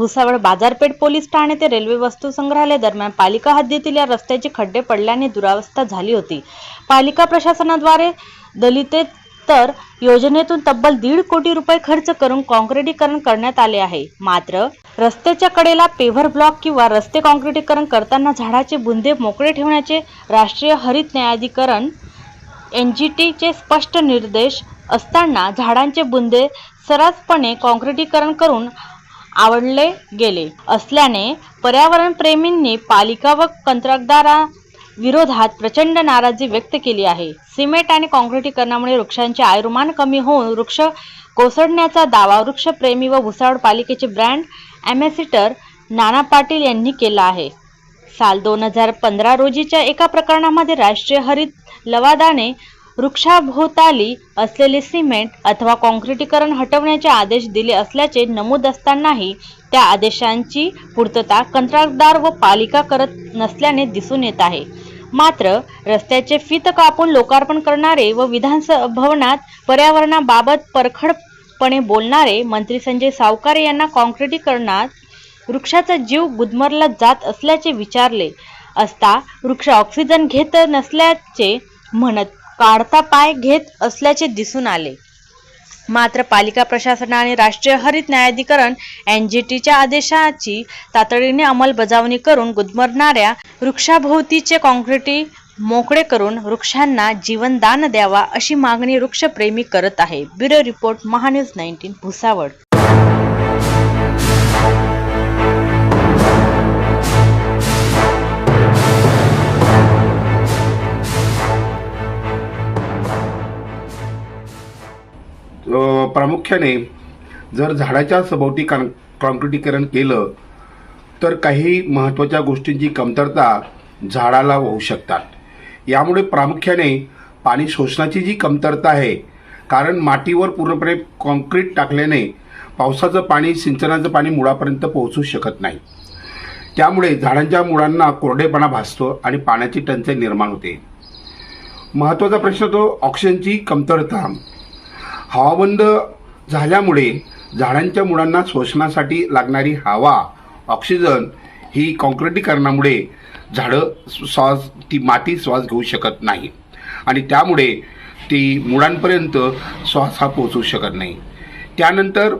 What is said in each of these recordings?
भुसावळ बाजारपेठ पोलीस ठाणे ते रेल्वे वस्तू संग्रहालय दरम्यान पालिका हद्दीतील या रस्त्याचे खड्डे पडल्याने दुरावस्था झाली होती. पालिका प्रशासनाद्वारे दलिते तर योजनेतून तब्बल दीड कोटी रुपये खर्च करून काँक्रिटीकरण करण्यात आले आहे. मात्र रस्त्याच्या कडेला पेव्हर ब्लॉक किंवा रस्ते काँक्रिटीकरण करताना झाडाचे बुंदे मोकळे ठेवण्याचे राष्ट्रीय हरित न्यायाधिकरण एन जी टीचे स्पष्ट निर्देश असताना झाडांचे बुंदे सरासपणे काँक्रिटीकरण करून आवडले गेले. असल्याने पर्यावरण प्रेमींनी पालिका व कंत्राटदारा विरोधात प्रचंड नाराजी व्यक्त केली आहे. सिमेंट आणि काँक्रिटीकरणामुळे वृक्षांचे आयुर्मान कमी होऊन वृक्ष कोसळण्याचा दावा वृक्षप्रेमी व भुसावळ पालिकेचे ब्रँड अँबॅसिडर नाना पाटील यांनी केला आहे. साल दोन हजार पंधरा रोजीच्या एका प्रकरणामध्ये राष्ट्रीय हरित लवादाने वृक्षाभोवताली असलेले सिमेंट अथवा काँक्रिटीकरण हटवण्याचे आदेश दिले असल्याचे नमूद असतानाही त्या आदेशांची पूर्तता कंत्राटदार व पालिका करत नसल्याने दिसून येत आहे. मात्र रस्त्याचे फित कापून लोकार्पण करणारे व विधानभवनात पर्यावरणाबाबत परखडपणे बोलणारे मंत्री संजय सावकारे यांना काँक्रिटीकरणात वृक्षाचा जीव गुदमरला जात असल्याचे विचारले असता वृक्ष ऑक्सिजन घेत नसल्याचे म्हणत काढता पाय घेत असल्याचे दिसून आले. मात्र पालिका प्रशासनाने राष्ट्रीय हरित न्यायाधिकरण एन जी टीच्या आदेशाची तातडीने अंमलबजावणी करून गुदमरणाऱ्या वृक्षाभोवतीचे कॉन्क्रिटी मोकळे करून वृक्षांना जीवनदान द्यावा अशी मागणी वृक्षप्रेमी करत आहे. Bureau report Mahanews nineteen Bhusawal. प्रामुख्याने जर झाडाच्या सभोवती कान कॉन्क्रिटीकरण केलं तर काही महत्त्वाच्या गोष्टींची कमतरता झाडाला होऊ शकतात. यामुळे प्रामुख्याने पाणी शोषणाची जी कमतरता आहे कारण माटीवर पूर्णपणे कॉन्क्रीट टाकल्याने पावसाचं पाणी सिंचनाचं पाणी मुळापर्यंत पोहोचू शकत नाही. त्यामुळे झाडांच्या मुळांना कोरडेपणा भासतो आणि पाण्याची टंचाई निर्माण होते. महत्त्वाचा प्रश्न तो ऑक्सिजनची कमतरता. हवाबंद झाल्यामुळे झाडांच्या मुळांना शोषणासाठी लागणारी हवा ऑक्सिजन ही काँक्रिटीकरणामुळे झाडं श्वास ती माती श्वास घेऊ शकत नाही. आणि त्यामुळे ती मुळांपर्यंत श्वास हा पोचू शकत नाही. त्यानंतर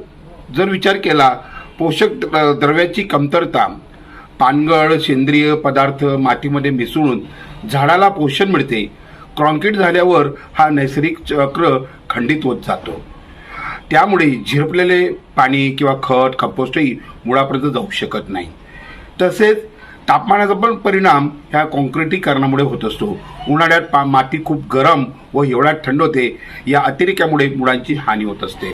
जर विचार केला पोषक द्र- द्रव्याची कमतरता पानगळ सेंद्रिय पदार्थ मातीमध्ये मिसळून झाडाला पोषण मिळते कॉन्क्रीट झाल्यावर हा नैसर्गिक चक्र खंडित होत जातो. त्यामुळे झिरपलेले पाणी किंवा खत कंपोस्टही मुळापर्यंत जाऊ शकत नाही. तसेच तापमानाचा पण परिणाम ह्या कॉन्क्रिटीकरणामुळे होत असतो. उन्हाळ्यात पा माती खूप गरम व एवढ्यात थंड होते. या अतिरेक्यामुळे मुळांची हानी होत असते.